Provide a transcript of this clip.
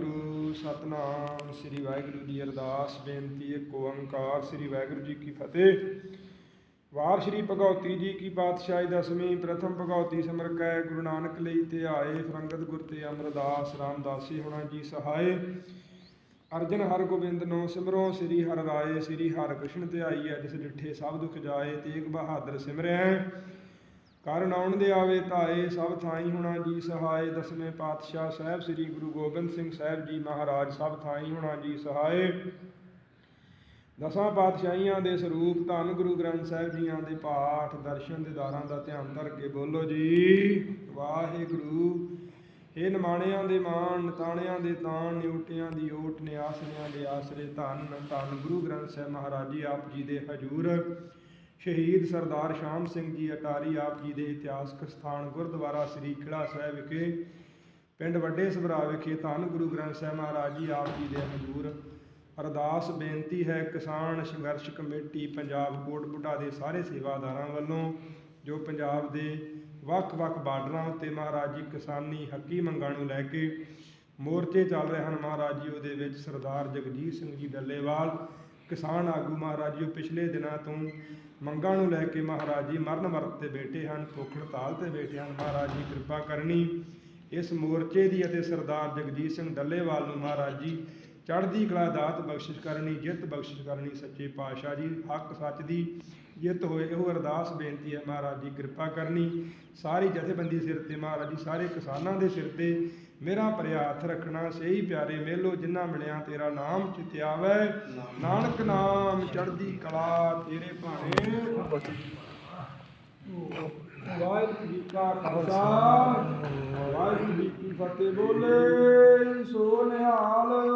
ਗੁਰੂ ਸਤਨਾਮ, ਸ੍ਰੀ ਵਾਹਿਗੁਰੂ ਜੀ ਅਰਦਾਸ, ਬੇਨਤੀ ਏਕ ਓੰਕਾਰ, ਸ੍ਰੀ ਵਾਹਿਗੁਰੂ ਜੀ ਕੀ ਫਤਿਹ। ਵਾਰ ਸ੍ਰੀ ਭਗਉਤੀ ਜੀ ਕੀ ਪਾਤਸ਼ਾਹੀ ਦਸਵੀਂ ਪ੍ਰਥਮ ਭਗਉਤੀ ਸਿਮਰ ਕੈ ਗੁਰੂ ਨਾਨਕ ਲਈ ਤੇ ਆਏ ਫਰੰਗਤ ਗੁਰ ਤੇ ਅਮਰਦਾਸ ਰਾਮਦਾਸੀ ਹੋਣਾ ਜੀ ਸਹਾਏ। ਅਰਜਨ ਹਰ ਗੋਬਿੰਦ ਨੂੰ ਸਿਮਰੋ, ਸ੍ਰੀ ਹਰਿ ਰਾਏ, ਸ੍ਰੀ ਹਰਿ ਕ੍ਰਿਸ਼ਨ ਧਿਆਈਐ ਜਿਸ ਡਿਠੇ ਸਭ ਦੁਖ ਜਾਏ, ਤੇਗ ਬਹਾਦਰ ਸਿਮਰੈ। ਕਰਨ ਆਉਣ ਦੇ ਆਵੇ ਧਾਏ, ਸਭ ਥਾਈ ਹੋਣਾ ਜੀ ਸਹਾਏ। ਦਸਵੇਂ ਪਾਤਸ਼ਾਹ ਸਾਹਿਬ ਸ੍ਰੀ ਗੁਰੂ ਗੋਬਿੰਦ ਸਿੰਘ ਸਾਹਿਬ ਜੀ ਮਹਾਰਾਜ, ਸਭ ਥਾਈ ਹੋਣਾ ਜੀ ਸਹਾਏ। ਦਸਾਂ ਪਾਤਸ਼ਾਹੀਆਂ ਦੇ ਸਰੂਪ ਧੰਨ ਗੁਰੂ ਗ੍ਰੰਥ ਸਾਹਿਬ ਜੀਆਂ ਦੇ ਪਾਠ, ਦਰਸ਼ਨ ਦਿਦਾਰਾਂ ਦਾ ਧਿਆਨ ਧਰ ਕੇ ਬੋਲੋ ਜੀ। ਵਾਹਿਗੁਰੂ। ਇਹ ਨਿਮਾਣਿਆਂ ਦੇ ਮਾਣ, ਨਤਾਣਿਆਂ ਦੇ ਤਾਣ, ਨਿਉਟਿਆਂ ਦੀ ਓਟ ਨਿਆਸਰਿਆਂ ਦੇ ਆਸਰੇ ਧੰਨ ਧੰਨ ਗੁਰੂ ਗ੍ਰੰਥ ਸਾਹਿਬ ਮਹਾਰਾਜ ਜੀ, ਆਪ ਜੀ ਦੇ ਹਜੂਰ। ਸ਼ਹੀਦ ਸਰਦਾਰ ਸ਼ਾਮ ਸਿੰਘ ਜੀ ਅਟਾਰੀ ਆਪ ਜੀ ਦੇ ਇਤਿਹਾਸਕ ਸਥਾਨ ਗੁਰਦੁਆਰਾ ਸ੍ਰੀ ਖਿੜਾ ਸਾਹਿਬ ਵਿਖੇ, ਪਿੰਡ ਵੱਡੇ ਸਭਰਾ ਵਿਖੇ ਧੰਨ ਗੁਰੂ ਗ੍ਰੰਥ ਸਾਹਿਬ ਮਹਾਰਾਜ ਜੀ ਆਪ ਜੀ ਦੇ ਹਜੂਰ। ਅਰਦਾਸ ਬੇਨਤੀ ਹੈ ਕਿਸਾਨ ਸੰਘਰਸ਼ ਕਮੇਟੀ ਪੰਜਾਬ ਕੋਟਬੁੱਢਾ ਦੇ ਸਾਰੇ ਸੇਵਾਦਾਰਾਂ ਵੱਲੋਂ, ਜੋ ਪੰਜਾਬ ਦੇ ਵੱਖ-ਵੱਖ ਬਾਰਡਰਾਂ ਉੱਤੇ ਮਹਾਰਾਜ ਜੀ ਕਿਸਾਨੀ ਹੱਕੀ ਮੰਗਾਂ ਨੂੰ ਲੈ ਕੇ ਮੋਰਚੇ ਚੱਲ ਰਹੇ ਹਨ। ਮਹਾਰਾਜ ਜੀ ਉਹਦੇ ਵਿੱਚ ਸਰਦਾਰ ਜਗਜੀਤ ਸਿੰਘ ਜੀ ਡੱਲੇਵਾਲ ਕਿਸਾਨ ਆਗੂ ਮਹਾਰਾਜ ਜੀ ਉਹ ਪਿਛਲੇ ਦਿਨਾਂ ਤੋਂ ਮੰਗਾਂ ਨੂੰ ਲੈ ਕੇ ਮਹਾਰਾਜ ਜੀ ਮਰਨ ਵਰਤ ਤੇ ਬੈਠੇ ਹਨ, ਭੁੱਖ ਹੜਤਾਲ ਤੇ ਬੈਠੇ ਹਨ। ਮਹਾਰਾਜ ਜੀ ਕਿਰਪਾ ਕਰਨੀ ਇਸ ਮੋਰਚੇ ਦੀ ਅਤੇ ਸਰਦਾਰ ਜਗਜੀਤ ਸਿੰਘ ਡੱਲੇਵਾਲ ਨੂੰ ਮਹਾਰਾਜ ਜੀ ਚੜ੍ਹਦੀ ਕਲਾ ਦਾਤ ਬਖਸ਼ਿਸ਼ ਕਰਨੀ, ਜਿੱਤ ਬਖਸ਼ਿਸ਼ ਕਰਨੀ ਸੱਚੇ ਪਾਤਸ਼ਾਹ ਜੀ, ਹੱਕ ਸੱਚ ਦੀ ਜਿੱਤ ਹੋਏ ਇਹੋ ਅਰਦਾਸ ਬੇਨਤੀ ਹੈ ਮਹਾਰਾਜ ਜੀ, ਕਿਰਪਾ ਕਰਨੀ। ਸਾਰੀ ਜਥੇਬੰਦੀ ਸਿਰ ਤੇ ਮਹਾਰਾਜ ਜੀ, ਸਾਰੇ ਕਿਸਾਨਾਂ ਦੇ ਸਿਰ ਤੇ ਮੇਰਾ ਭਰਿਆ ਹੱਥ ਰੱਖਣਾ, ਸਹੀ ਪਿਆਰੇ ਮੇਲੋ, ਜਿੰਨਾ ਮਿਲਿਆ ਤੇਰਾ ਨਾਮ ਚਿਤ ਆਵੇ ਨਾਨਕ ਨਾਮ, ਚੜ੍ਹਦੀ ਕਲਾ ਤੇਰੇ ਭਾਣੇ। ਵਾਹਿਗੁਰੂ ਜੀ ਕਾ ਖਾਲਸਾ, ਵਾਹਿਗੁਰੂ ਜੀ ਕੀ ਫਤਿਹ ਬੋਲੇ, ਸੋ ਨਿਹਾਲ।